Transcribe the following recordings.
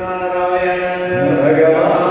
Narayana. Bhagavan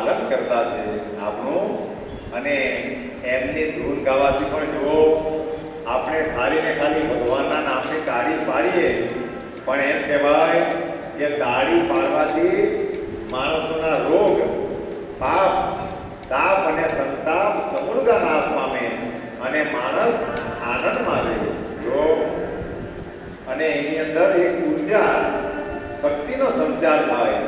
પાલન કરતા છે આપણું. અને એમની ધૂન ગાવાથી પણ જુઓ, આપણે ખાલી ને ખાલી ભગવાનના નામની તાળી પાડીએ, પણ એમ કહેવાય કે તાળી પાડવાથી માણસોના રોગ, પાપ, તાપ અને સંતાપ સમૂળગા નાશ પામે અને માણસ આનંદમાં રહે. જો અને એની અંદર એક ઊર્જા, શક્તિનો સંચાર થાય.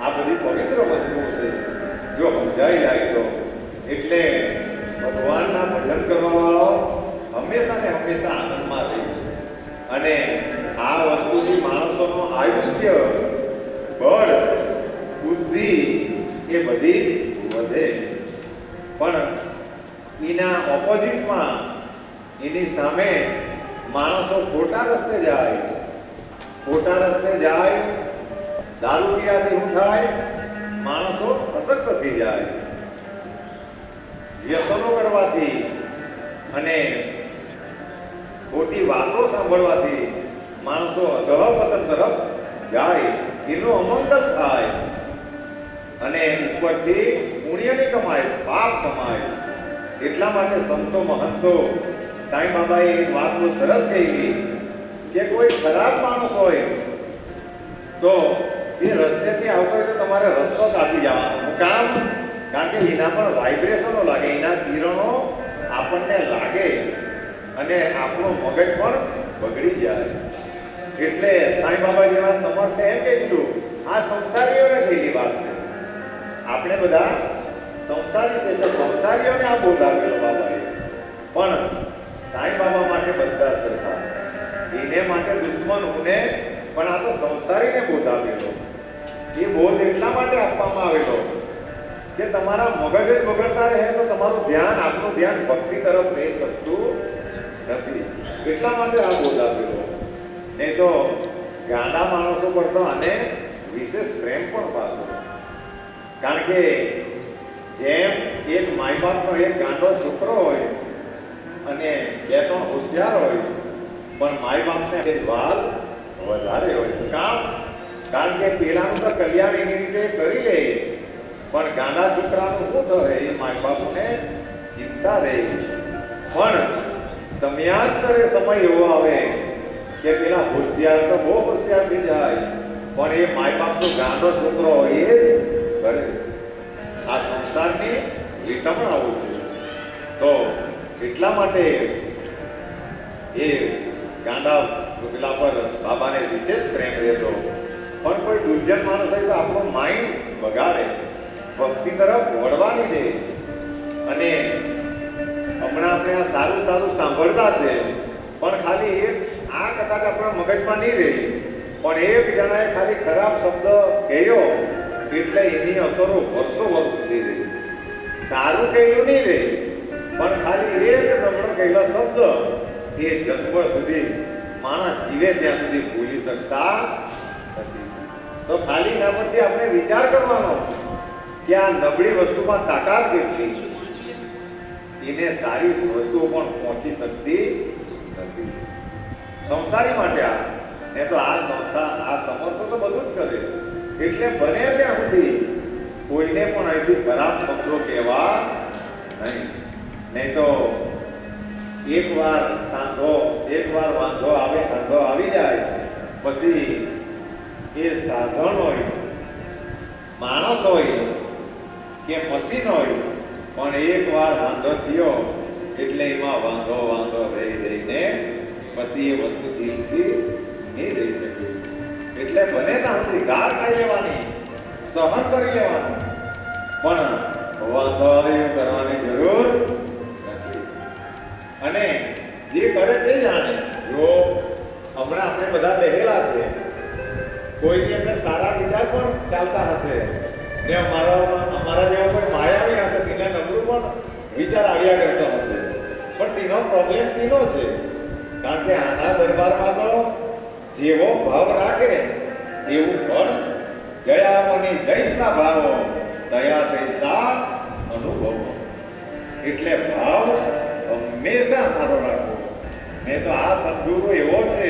આ બધી પવિત્ર વસ્તુઓ છે. જો સમજાઈ જાય તો. એટલે ભગવાનના ભજન કરવાવાળો હંમેશા ને હંમેશા આનંદમાં રહે. અને આ વસ્તુથી માણસોનો આયુષ્ય, બળ, બુદ્ધિ એ બધી વધે. પણ એના ઓપોઝિટમાં એની સામે માણસો ખોટા રસ્તે જાય. ખોટા રસ્તે જાય, દારૂ પીવાથી શું થાય માણસો અશક્ત થઈ જાય વ્યસનો કરવાથી અને ખોટી વાતો સાંભળવાથી માણસો અધઃપતન તરફ જાય, એનું અમંગલ થાય અને ઉપરથી પુણ્યની કમાય, પાપ કમાય. એટલા માટે સંતો મહંતો સાંઈ બાબાએ એક વાત બહુ સરસ કહી કે કોઈ ખરાબ માણસ હોય તો એ રસ્તેથી આવતો હોય તો તમારે રસ્તો કાપી જવાનો. કામ? કારણ કે એના પણ વાઇબ્રેશનો લાગે, એના કિરણો આપણને લાગે અને આપણું મગજ પણ બગડી જાય. એટલે સાંઈ બાબા જેવા સમર્થે એમ કીધું આ સંસારીઓને થયેલી વાત છે. આપણે બધા સંસારી છે, તો સંસારીઓને આ બોધ આપેલો બાબાએ પણ સાંઈ બાબા માટે બધા સરખા એને માટે દુશ્મન હુને પણ આ તો સંસારીને બોધ આપેલો. એ બોધ એટલા માટે આપવામાં આવેલો કે તમારા મગજ જ બગડતા રહે તો તમારું ધ્યાન આપણું ધ્યાન ભક્તિ તરફ રહી શકતું નથી. એટલા માટે આ બોધ આપેલો. નહીં તો ગાંડા માણસો પર તો આને વિશેષ પ્રેમ પણ પાછો કારણ કે જેમ એક માય બાપનો એક ગાંડો છોકરો હોય અને બે ત્રણ હોશિયાર હોય, પણ માય બાપને વાલ વધારે હોય. કામ કારણ કે પેલાનું તો કલ્યાણ એની રીતે કરી લે. પણ ગાંડા છોકરાનું શું થાય એ માય બાપને ચિંતા રહે. પણ સમયાંતરે સમય એવો આવે કે પેલા હોશિયાર તો બહુ હોશિયાર થઈ જાય. પણ એ માય બાપનો ગાંડો છોકરો એ જ કરે. આ સંસારની વિટમણ આવું છે. તો એટલા માટે એ ગાંડા પેલા પર બાબાને વિશેષ પ્રેમ રહેતો. પણ કોઈ દુર્જન માણસ હોય તો આપણું માઇન્ડ બગાડે. ભક્તિ તરફ વળવાની દે. અને હમણાં આપણે આ સારું સારું સાંભળતા છે, પણ ખાલી એક આ કદાચ આપણા મગજમાં નહીં રહી. પણ એક જણાએ ખાલી ખરાબ શબ્દ કહ્યો, એટલે એની અસરો વર્ષો વર્ષ સુધી રહી. સારું કહ્યું નહીં રહે, પણ ખાલી એક નમ્ર કહેલા શબ્દ એ જન્મ સુધી માણસ જીવે ત્યાં સુધી ભૂલી શકતા નથી. તો ખાલી એના પરથી આપણે વિચાર કરવાનો કે આ નબળી વસ્તુમાં તાકાત કેટલી એને સારી વસ્તુઓ પણ પહોંચી શકતી નથી. સંસારી માટે આ. એ તો આ સંસાર, આ સમર્થો તો બધું જ કરે. એટલે બને ત્યાં સુધી કોઈને પણ અહીંથી ખરાબ શબ્દો કહેવા નહીં. નહીં તો એકવાર સાંધો, એકવાર વાંધો આવે વાંધો આવી જાય. પછી એ સાધન હોય, માણસ હોય કે મશીન હોય, પણ એકવાર વાંધો થયો, એટલે એમાં વાંધો વાંધો રહી રહીને પછી એ વસ્તુ દિલથી નહીં રહી શકે. એટલે બને ત્યાં સુધી ગાળ ખાઈ લેવાની, સહન કરી લેવાનું, પણ વાંધો આવે એવું કરવાની જરૂર અને જે કરે તે જાણે. જો હમણાં આપણે બધા બેહેલા છે, કોઈની અંદર સારા વિચાર પણ ચાલતા હશે, ને અમારા અમારા જેવા કોઈ માયાવી હશે તેને નબળું પણ વિચાર આવ્યા કરતો હશે. પણ તેનો પ્રોબ્લેમ તેનો છે. કારણ કે આના દરબારમાં તો જેવો ભાવ રાખે, એવું ફળ જયામની જૈસા ભાવો, દયા તૈસા અનુભવો. એટલે ભાવ હંમેશા મારો રાખવો મેં તો આ સદગુરુ એવો છે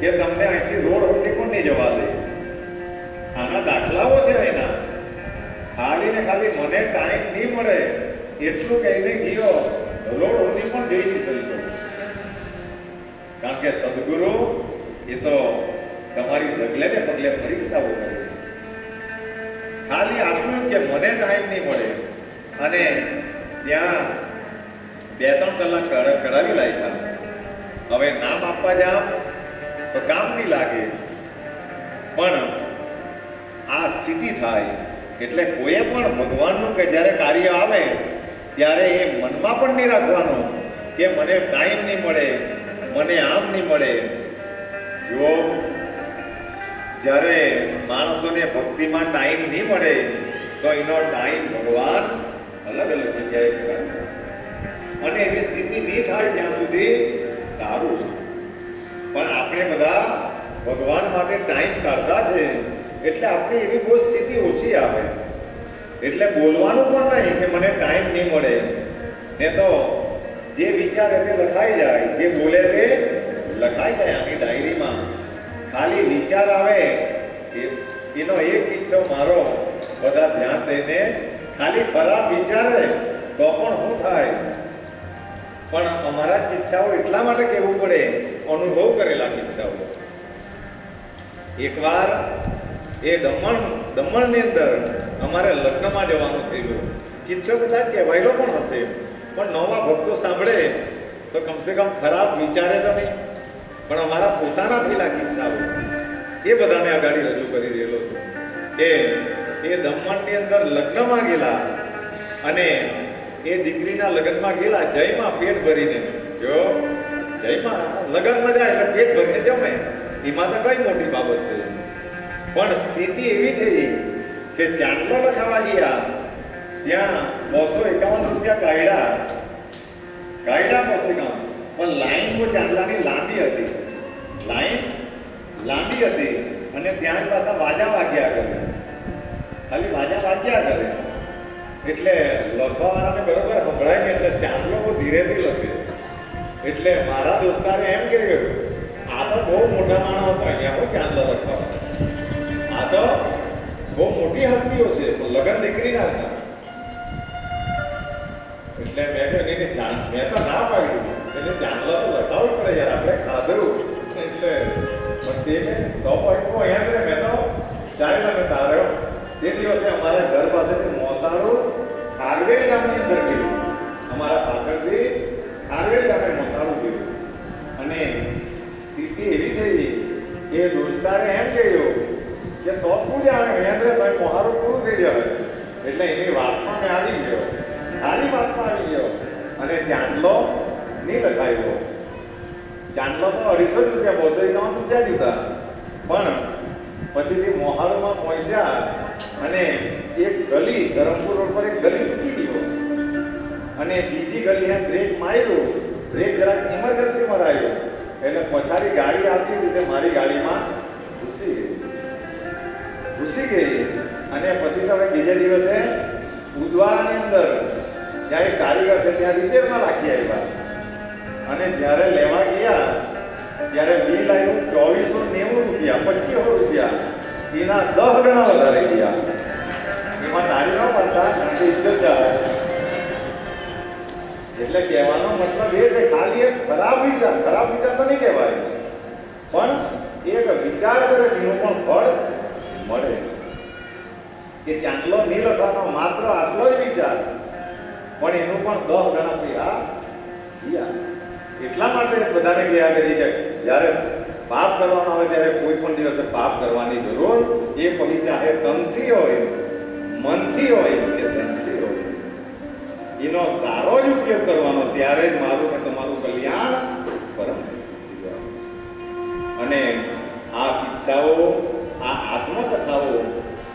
કે તમને અહીંથી રોડ સુધી પણ નહીં જવા દે? આના દાખલાઓ છે એના. ખાલી ને ખાલી મને ટાઈમ નહીં મળે એટલું કહીને ગયો, રોડ સુધી પણ જઈ નહીં શક્યો કારણ કે સદગુરુ એ તો તમારી પગલે ને પગલે પરીક્ષાઓ કરે ખાલી આટલું કે મને ટાઈમ નહીં મળે. અને ત્યાં બે ત્રણ કલાક કઢાવી લાગ્યા. હવે નામ આપવા જાવ તો કામ નહીં લાગે. પણ આ સ્થિતિ થાય એટલે કોઈએ પણ ભગવાનનું કે જ્યારે કાર્ય આવે, ત્યારે એ મનમાં પણ નહીં રાખવાનું કે મને ટાઈમ નહીં મળે, મને આમ નહીં મળે. જો જ્યારે માણસોને ભક્તિમાં ટાઈમ નહીં મળે, તો એનો ટાઈમ ભગવાન અલગ અલગ જગ્યાએ અને એવી સ્થિતિ નહીં થાય ત્યાં સુધી સારું છે. પણ આપણે બધા ભગવાન માટે ટાઈમ કાઢતા છે, એટલે આપણી એવી કોઈ સ્થિતિ ઓછી આવે. એટલે બોલવાનું પણ નહીં કે મને ટાઈમ નહીં મળે. ને તો જે વિચાર એને લખાઈ જાય, જે બોલે તે લખાઈ જાય આની ડાયરીમાં. ખાલી વિચાર આવે એ- એનો એક ઈચ્છો મારો, બધા ધ્યાન દઈને ખાલી ખરાબ વિચારે તો પણ શું થાય? પણ અમારા કિસ્સાઓ એટલા માટે કહેવું પડે, અનુભવ કરેલા કિસ્સાઓ. એકવાર એ દમણ, દમણની અંદર અમારે લગ્નમાં જવાનું થયેલું. કિસ્સો કદાચ કહેવાયેલો પણ હશે, પણ નવા ભક્તો સાંભળે તો કમસે કમ ખરાબ વિચારે તો નહીં. પણ અમારા પોતાના થયેલા કિસ્સાઓ, એ બધાને અગાડી રજૂ કરી રહેલો છું. કે એ દમણની અંદર લગ્નમાં ગયેલા અને એ દીકરીના લગ્નમાં ગયેલા જયમાં પેટ ભરીને. જો, જયમાં લગ્નમાં જાય એટલે પેટ ભરીને જમે. એમાં તો કઈ મોટી બાબત છે? પણ સ્થિતિ એવી થઈ કે ચાંદલો લખાવા ગયા. ત્યાં બસો એકાવન રૂપિયા કાઢ્યા કાઢ્યા બસો એકાવન. પણ લાઈન કોઈ ચાંદલાની લાંબી હતી. લાઈન લાંબી હતી. અને ત્યાં પાછા વાજા વાગ્યા કરે. ખાલી વાજા વાગ્યા કરે. એટલે લખવાવાળાને બરોબર સંભળાય ને એટલે ચાંદલો બહુ ધીરેથી લખે એટલે મારા દોસ્તારે એમ કે આ તો બહુ મોટા માણસ અહીંયા હું ચાંદલો લખવા આ તો બહુ મોટી હસ્તીઓ છે લગન દીકરીના હતા. એટલે મેં તો એને જાણ મેં તો ના પાડ્યું. એટલે ચાંદલો તો લખાવવું પડે યાર, આપણે ખાધરું. એટલે, પણ તે તો પણ અહીંયા મેં તો ચાલ્યો લગે તાર્યો તે દિવસે અમારા ઘર પાસેથી મોસાળું ખારવેલ ગામની અંદર ગયું. અમારા પાછળથી ખારવેલ ગામે મોસાળું ગયું. અને સ્થિતિ એવી થઈ કે દોસ્તારે એમ કહ્યું કે તો તું જાણે મહેન્દ્ર ભાઈ મોહારું પૂરું થઈ જાય એટલે એની વાતમાં મેં આવી ગયો. ખાલી વાતમાં આવી ગયો. અને ચાંદલો નહીં લખાયો ચાંદલો તો અઢીસો જ રૂપિયા બસો એકાવન રૂપિયા દીધા પણ પછીથી મોહાલમાં પહોંચ્યા અને એક ગલી, ધરમપુર રોડ પર એક ગલી તૂટી ગયો અને બીજી ગલીએ બ્રેક માર્યો. બ્રેક જરાક ઇમરજન્સી મરાયો એટલે પછાડી ગાડી આવતી હતી મારી ગાડીમાં ઘૂસી ગઈ. ઘૂસી ગઈ. અને પછી તમે બીજે દિવસે ઉદવાડાની અંદર જ્યાં એક કારીગર છે, ત્યાં રિપેરમાં રાખી આવ્યા. અને જ્યારે લેવા ગયા, ત્યારે બિલ આવ્યું ચોવીસો નેવું રૂપિયા પચીસો રૂપિયા. એના દસ ગણા વધારે ગયા. એમાં તાળી ન પડતા કે એટલે કહેવાનો મતલબ એ છે, ખાલી એક ખરાબ વિચાર ખરાબ વિચાર તો નહીં કહેવાય. પણ એક વિચાર કરે એનું પણ ફળ મળે. કે ચાંદલો નહીં લખવાનો માત્ર આટલો જ વિચાર. પણ એનું પણ દહ ગણા આ એટલા માટે બધાને ગયા કરી કે જ્યારે પાપ કરવાનો આવે ત્યારે કોઈ પણ દિવસે પાપ કરવાની જરૂર એ પછી ચાહે તનથી હોય, મનથી હોય કે ધનથી હોય. એનો સારો જ ઉપયોગ કરવાનો ત્યારે જ મારું કે તમારું કલ્યાણ પરમ અને આ કિસ્સાઓ આ આત્મકથાઓ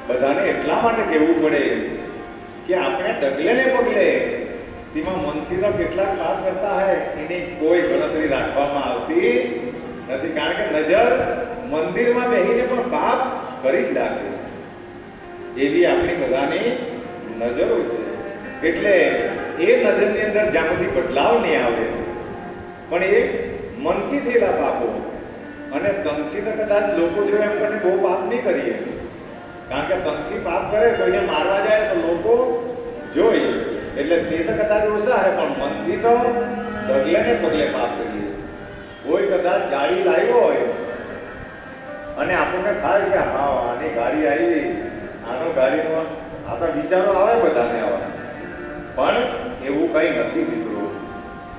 બધાને એટલા માટે કહેવું પડે કે આપણે ડગલે ને પગલે તેમાં મનથી તો કેટલાક પાપ કરતા હોય, એની કોઈ ગણતરી રાખવામાં આવતી નથી, કારણ કે નજર મંદિરમાં બેહીને પણ પાપ કરી જ લાગે એવી આપણી બધાની નજરો છે. એટલે એ નજરની અંદર જ્યાં સુધી બદલાવ નહીં આવે, પણ એ મનથી થયેલા પાપો અને તનથી તો કદાચ લોકો જો એમ કરીને બહુ પાપ નહીં કરીએ. કારણ કે તનથી પાપ કરે કોઈને મારવા જાય તો લોકો જોઈ. એટલે તે તો કદાચ ઓછા હે પણ મનથી તો પગલે ને પગલે પાપ કરીએ. કોઈ કદાચ ગાડી લાવ્યો હોય અને આપણને થાય કે હા, આની ગાડી આવી, આનો ગાડીનો આ તો વિચારો આવે બધાને આવા. પણ એવું કંઈ નથી મિત્રો.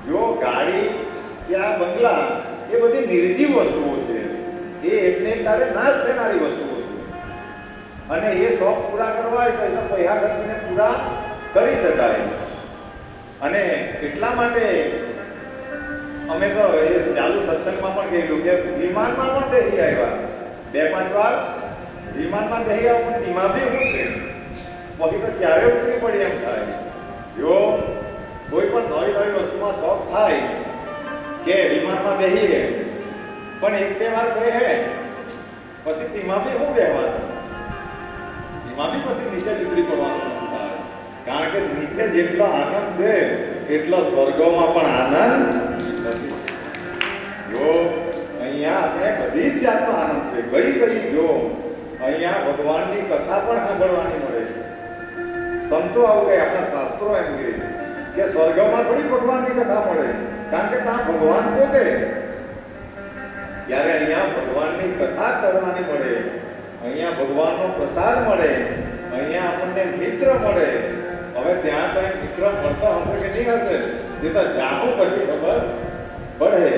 જો ગાડી કે આ બંગલા એ બધી નિર્જીવ વસ્તુઓ છે. એ એકને એક તારે નાશ થનારી વસ્તુઓ છે. અને એ શોખ પૂરા કરવા હોય તો એનો પૈસા ખર્ચીને પૂરા કરી શકાય. અને એટલા માટે અમે તો એ ચાલુ સત્સંગમાં પણ કહેલું કે વિમાનમાં પણ બેસી આવ્યા. બે પાંચ વાર વિમાનમાં બેસી આવ્યા પણ તેમાં બી છે. પછી તો ક્યારે ઉતરી પડી એમ થાય. જો કોઈ પણ નવી નવી વસ્તુમાં શોખ થાય કે વિમાનમાં બેસીએ પણ એક બે વાર બેસે પછી તેમાં બી શું બેહવાનું. તેમાં બી પછી નીચે ઉતરી પડવાનું કારણ કે નીચે જેટલો આનંદ છે, એટલો સ્વર્ગોમાં પણ આનંદ જો અહીંયા આપણે બધી જ જાતનો આનંદ છે. કઈ કઈ જો અહીંયા ભગવાનની કથા પણ સાંભળવાની મળે છે. સંતો આવું કહે આપણા શાસ્ત્રો એમ કહે કે સ્વર્ગમાં થોડી ભગવાનની કથા મળે કારણ કે ત્યાં ભગવાન પોતે ત્યારે અહીંયા ભગવાનની કથા કરવાની મળે, અહીંયા ભગવાનનો પ્રસાદ મળે, અહીંયા આપણને મિત્ર મળે. હવે ત્યાં કઈ મિત્ર મળતા હશે કે નહીં હશે તે તો જાણવું પછી ખબર પડે.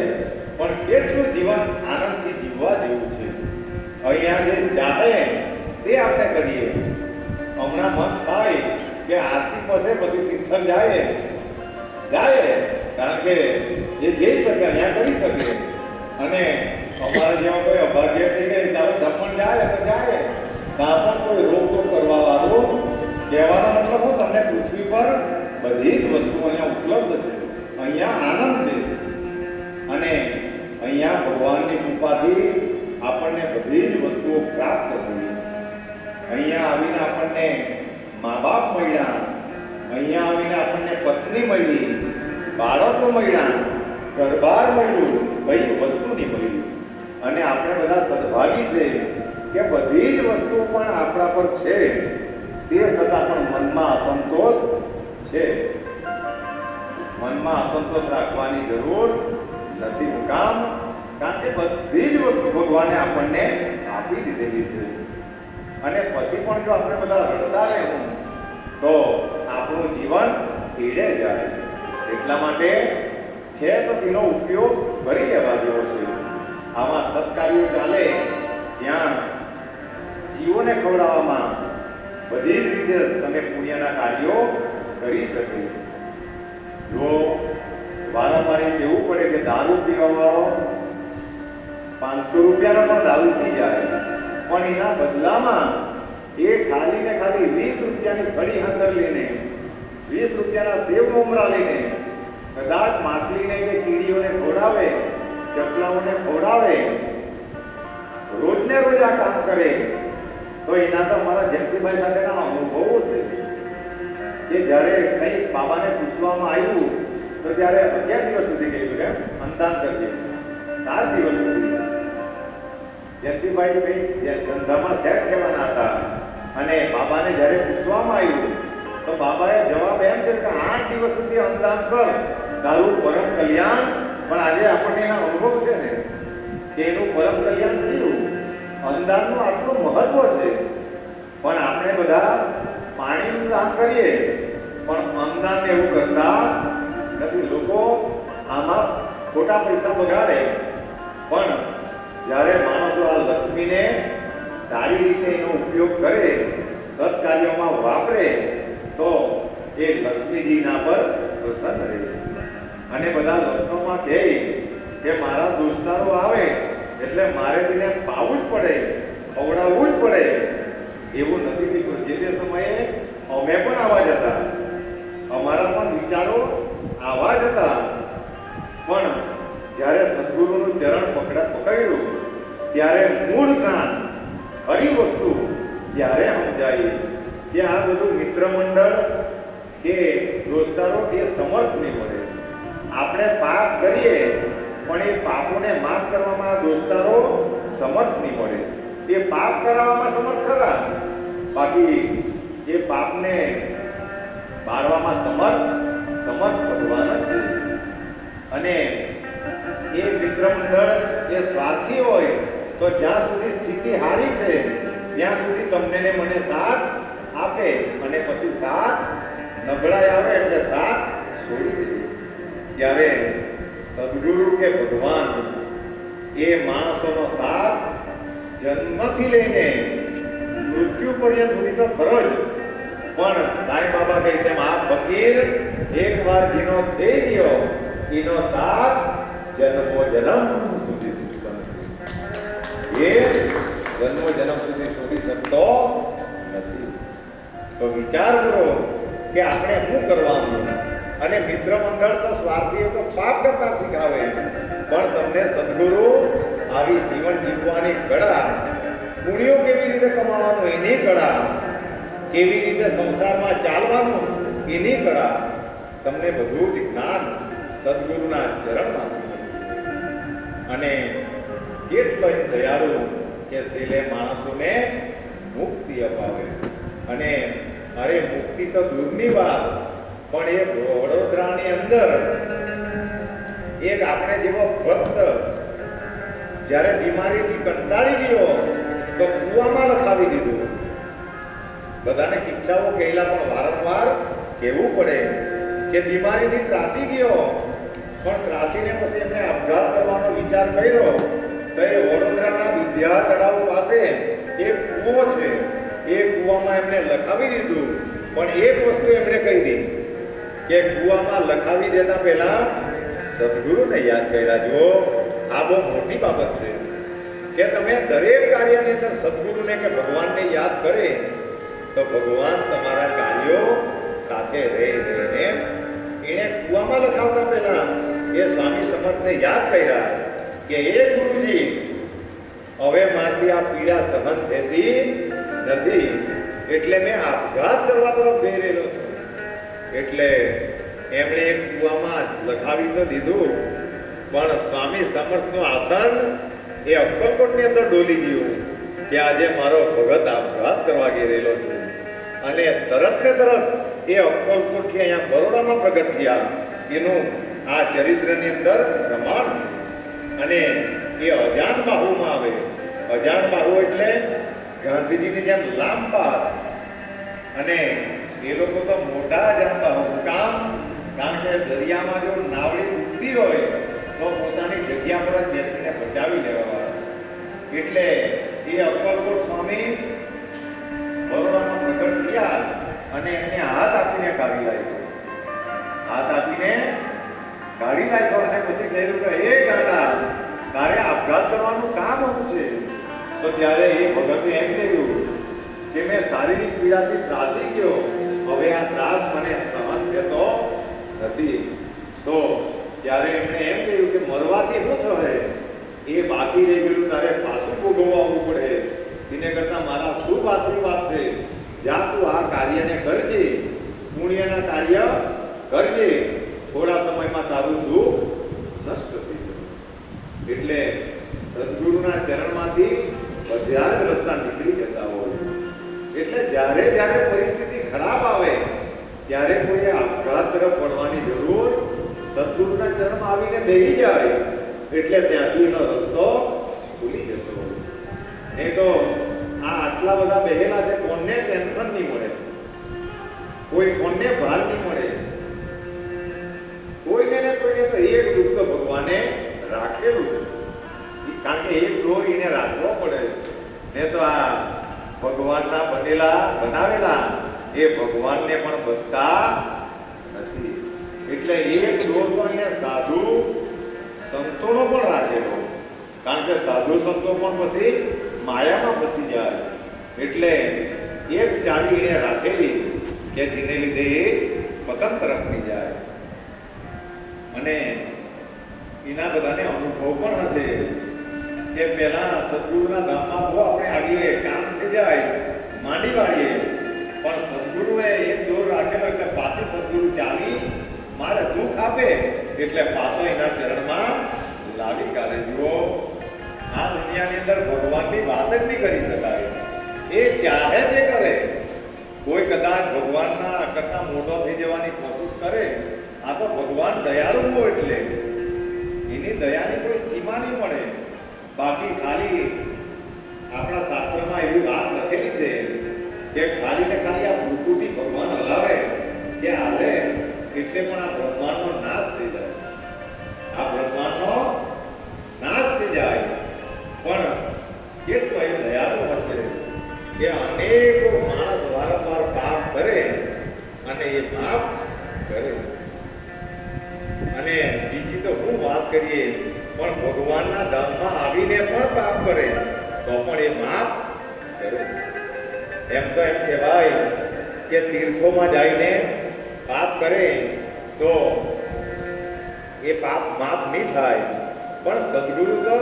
પણ કેટલું જીવન આનંદથી જીવવા જેવું છે. અહીંયા જે ચાહે તે આપણે કરીએ. હમણાં મન થાય કે આરતી પસે પછી તીર્થન જાય. જાય, કારણ કે એ જઈ શકે, અહીંયા કરી શકે. અને અમારા જેવા કોઈ અભાગ્ય થઈ ગઈ ચાલો દમણ જાય તો જાય. ત્યાં પણ કોઈ રોકટોક કરવા વાળું, કહેવાનો મતલબ હું તમને પૃથ્વી પર બધી જ વસ્તુઓ અહીંયા ઉપલબ્ધ છે. અહીંયા આનંદ છે. અને અહીંયા ભગવાનની કૃપાથી આપણને બધી જ વસ્તુઓ પ્રાપ્ત થઈ. અહીંયા આવીને આપણને મા બાપ મળ્યા. અહીંયા આવીને આપણને પત્ની મળી, બાળકો મળ્યા, ઘરબાર મળ્યું કઈ વસ્તુ નહીં મળી. અને આપણે બધા સદભાગી છે કે બધી જ વસ્તુઓ પણ આપણા પર છે. તે છતાં પણ મનમાં અસંતોષ છે. મનમાં અસંતોષ રાખવાની જરૂર નથી કામ, કારણ કે બધી જ વસ્તુ ભગવાને આપણને આપી દીધેલી છે. અને પછી પણ જો આપણે બધા રડતા રહેવું, તો આપણું જીવન પીડે જાય. એટલા માટે છે તો તેનો ઉપયોગ કરી લેવા જેવો છે. આવા સત્કાર્યો ચાલે, ત્યાં જીવોને ખવડાવવામાં બધી જ રીતે તમે પુણ્યના કાર્યો કરી શકે. જો વારંવાર એ કહેવું પડે કે દારૂ પીવાવાળો પાંચસો રૂપિયાનો પણ દારૂ પી જાય. પણ એના બદલામાં એ ખાલી ને ખાલી વીસ રૂપિયાની ફળી હંદર લઈને, વીસ રૂપિયાના સેવ મમરા લઈને, કદાચ માછલીને કે કીડીઓને ખોડાવે ચકલાઓને ખોડાવે રોજને રોજ આ કામ કરે, તો એના તો મારા જયંતિભાઈ સાથેના અનુભવો છે. કે જ્યારે કંઈક બાબાને પૂછવામાં આવ્યું તો ત્યારે અગિયાર દિવસ સુધી કહ્યું કે અંદાજ કરજે સાત દિવસ સુધી. જયંતિભાઈ ભાઈ ધંધામાં સેટ થવાના હતા અને બાબાને જ્યારે પૂછવામાં આવ્યું, તો બાબાએ જવાબ એમ છે કે આઠ દિવસ સુધી અંદાજ કર. તારું પરમ કલ્યાણ. પણ આજે આપણને એના અનુભવ છે ને, કે એનું પરમ કલ્યાણ થયું. અંદાજનું આટલું મહત્વ છે. પણ આપણે બધા પાણીનું દાન કરીએ. પણ અંદાન એવું કરતા નથી, લોકો આમાં ખોટા પૈસા બગાડે. પણ જ્યારે માણસો આ લક્ષ્મીને સારી રીતે એનો ઉપયોગ કરે, સત્કાર્યોમાં વાપરે, તો એ લક્ષ્મીજીના પર પ્રસન્ન રહે. અને બધા લગ્નોમાં કહે કે મારા દોસ્તારો આવે, એટલે મારે તેને પાવું જ પડે, ખવડાવવું જ પડે. એવું નથી બીજું જે તે સમયે અમે પણ આવા જ હતા. અમારા પણ વિચારો આવા જ હતા. પણ જ્યારે સદગુરુનું ચરણ પકડા પકડ્યું, ત્યારે મૂળ કાન ખરી વસ્તુ ત્યારે સમજાય કે આ બધું મિત્ર મંડળ કે દોસ્તારો એ સમર્થ નહીં મળે. આપણે પાપ કરીએ, પણ એ પાપોને માફ કરવામાં દોસ્તારો સમર્થ નહીં મળે. એ પાપ કરાવવામાં સમર્થ ખરા? બાકી એ પાપને બાળવામાં સમર્થ સમર્થ ભગવાન જ અને એ વિક્રમ દળ એ સ્વાર્થી હોય, તો જ્યાં સુધી સ્થિતિ હારી છે, ત્યાં સુધી તમને ને મને સાથ આપે અને પછી સાથ નબળાઈ આવે એટલે સાથ છોડી દે. ત્યારે સદગુરુ કે ભગવાન, એ માણસોનો સાથ જન્મથી લઈને મૃત્યુ પર્યંત સુધી તો ખરો જ. પણ સાંઈ બાબા કહે તેમ આ ફકીર એકવાર જેનો થઈ ગયો એનો સાથ જન્મો જન્મ સુધી શોધતો એ જન્મો જન્મ સુધી શોધી શકતો નથી. તો વિચાર કરો કે આપણે શું કરવાનું? અને મિત્ર મંડળ તો સ્વાર્થીઓ તો પાપ કરતા શીખાવે. પણ તમને સદગુરુ આવી જીવન જીવવાની કળા, પુણ્યો કેવી રીતે કમાવાનું, એની કળા કેવી રીતે સંસારમાં ચાલવાનું એની કળા તમને બધું જ જ્ઞાન સદગુરુના ચરણમાં અને કેટલો દયાળુ કે શીલે માણસોને મુક્તિ અપાવે. અને અરે મુક્તિ તો દૂરની વાત, પણ એ વડોદરાની અંદર. એક આપણે જેવો ભક્ત જ્યારે બીમારીથી કંટાળી ગયો, તો કૂવામાં લખાવી દીધું. બધાને ઈચ્છાઓ કહેલા, પણ વારંવાર કહેવું પડે કે બીમારીથી ત્રાસી ગયો. પણ ત્રાસીને પછી એમને આપઘાત કરવાનો વિચાર કર્યો. તો એ વડોદરાના વિદ્યા તળાવ પાસે એક કૂવો છે. એ કૂવામાં એમને લખાવી દીધું. પણ એક વસ્તુ એમણે કહી દી કે કૂવામાં લખાવી દેતા પહેલા સદગુરુને યાદ કર્યા જો આ બહુ મોટી બાબત છે કે તમે દરેક કાર્યની અંદર સદગુરુને કે ભગવાનને યાદ કરે તો ભગવાન તમારા કાર્યો સાથે રહે રહીને એણે કૂવામાં લખાવતા પહેલા એ સ્વામી સમર્થને યાદ કર્યા કે એ ગુરુજી, હવે માથી આ પીડા સહન થતી નથી. એટલે મેં આપઘાત કરવા તરફ જઈ રહેલો છું. એટલે એમણે કૂવામાં લખાવી તો દીધું, પણ સ્વામી સમર્થનું આસન એ અક્કલકોટની અંદર ડોલી ગયું. કે આજે મારો ભગત આપઘાત કરવા ગઈ રહેલો છું. અને તરત ને તરત એ અક્કલકોટથી અહીંયા બરોડામાં પ્રગટ થયા. એનું આ ચરિત્રની અંદર પ્રમાણ છે. અને એ અજાન બાહુમાં આવે. અજાન બાહુ એટલે ગાંધીજીની જેમ લાંબા અને એ લોકો તો મોટા અજાન બાહુ. કામ? કારણ કે દરિયામાં જો નાવડી ઉડતી હોય, તો પોતાની જગ્યા પર જ બેસીને બચાવી લેવા એટલે એ અક્કલકોટ સ્વામી બરોડામાં પ્રગટ થયા અને એમને હાથ આપીને કાઢી લાવ્યો હાથ આપીને કાઢી નાખ્યો અને પછી કહ્યું કે એ ગાડા તારે આપઘાત કરવાનું કામ હતું છે. તો ત્યારે એ ભગતે એમ કહ્યું કે, મેં શારીરિક પીડાથી ત્રાસી ગયો. હવે આ ત્રાસ મને સહન થતો નથી. તો ત્યારે એમણે એમ કહ્યું કે, મરવાથી શું થશે? એ બાકી રહી ગયેલું તારે પાછું આવવું પડે. તેને કરતાં મારા શુભ આશીર્વાદ છે. જ્યાં તું આ કાર્યને કરજે. પુણ્યના કાર્ય કરજે. થોડા સમયમાં તારું દુઃખ નષ્ટ થઈ જશે. એટલે સદગુરુના ચરણમાંથી બધા જ રસ્તા નીકળી જતા હોય. એટલે જ્યારે જ્યારે પરિસ્થિતિ ખરાબ આવે, ત્યારે કોઈએ આપઘાત તરફ પડવાની જરૂર સદગુરુના ચરણમાં આવીને બેસી જાય. એટલે ત્યાંથી એનો રસ્તો ભૂલી જતો નહીં તો આ આટલા બધા બેહેલા છે કોને ટેન્શન નહીં મળે. કોઈ કોને ભાર નહીં મળે. કોઈને ને કોઈને તો એક દુઃખ ભગવાને રાખેલું કારણ કે એક દોર એને રાખવો પડે. ને તો આ ભગવાનના બનેલા, બનાવેલા, એ ભગવાનને પણ બનતા નથી. એટલે એક દોર તો એને સાધુ સંતોનો પણ રાખેલો કારણ કે સાધુ સંતો પણ પછી માયામાં ફસી જાય. એટલે એક ચાવી એને રાખેલી કે જેને લીધે એ પતન તરફ થઈ જાય. અને એના બધાને અનુભવ પણ હશે. કે પહેલા સદગુરુના ધામમાં બહુ આપણે આવીએ, કામ થઈ જાય, માંડી વાળીએ. પણ સદગુરુએ એક દોર રાખેલો એટલે પાસે સદગુરુ ચાવી મારે દુઃખ આપે. એટલે પાછો એના ચરણમાં લાવી કાઢે. જુઓ, આ દુનિયાની અંદર ભગવાનની વાત જ નહીં કરી શકાય. એ ચાહે તે કરે. કોઈ કદાચ ભગવાનના કરતા મોટો થઈ જવાની કોશિશ કરે, આ તો ભગવાન દયાળુ હોય એટલે. એની દયાની કોઈ સીમા નહીં મળે. બાકી ખાલી આપણા શાસ્ત્રમાં એવી વાત લખેલી છે કે ખાલી ને ખાલી આ ભૂતૂથી ભગવાન હલાવે કે હાલે? એટલે પણ આ બ્રહ્માંડનો નાશ થઈ જાય. આ બ્રહ્માંડનો નાશ થઈ જાય. પણ કેટલો એ દયાળુ હશે કે અનેકો માણસ વારંવાર પાપ કરે અને એ પાપ કરે. અને બીજી તો હું વાત કરીએ, પણ ભગવાનના ધામમાં આવીને પણ પાપ કરે, તો પણ એ માફ કરે. એમ તો એમ કહેવાય કે તીર્થોમાં જઈને પાપ કરે, તો એ પાપ માફ નહીં થાય. પણ સદગુરુ તો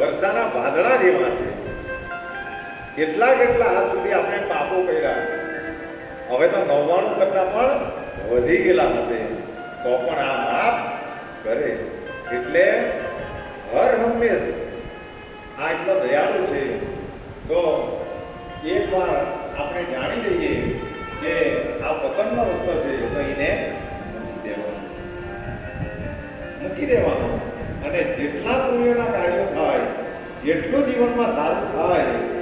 વર્ષાના વાદળા જેવા છે. કેટલા કેટલા હાથ સુધી આપણે પાપો કર્યા. હવે તો નવ્વાણું કરતા પણ વધી ગયેલા હશે. તો પણ આ માફ કરે. એટલે હર હંમેશ આ એટલો દયાળુ છે. તો એકવાર આપણે જાણી લઈએ કે આ પતનનો રસ્તો છે કહીને દેવાનો. મૂકી દેવાનો. અને જેટલા પુણ્યના કાર્યો થાય, જેટલું જીવનમાં સારું થાય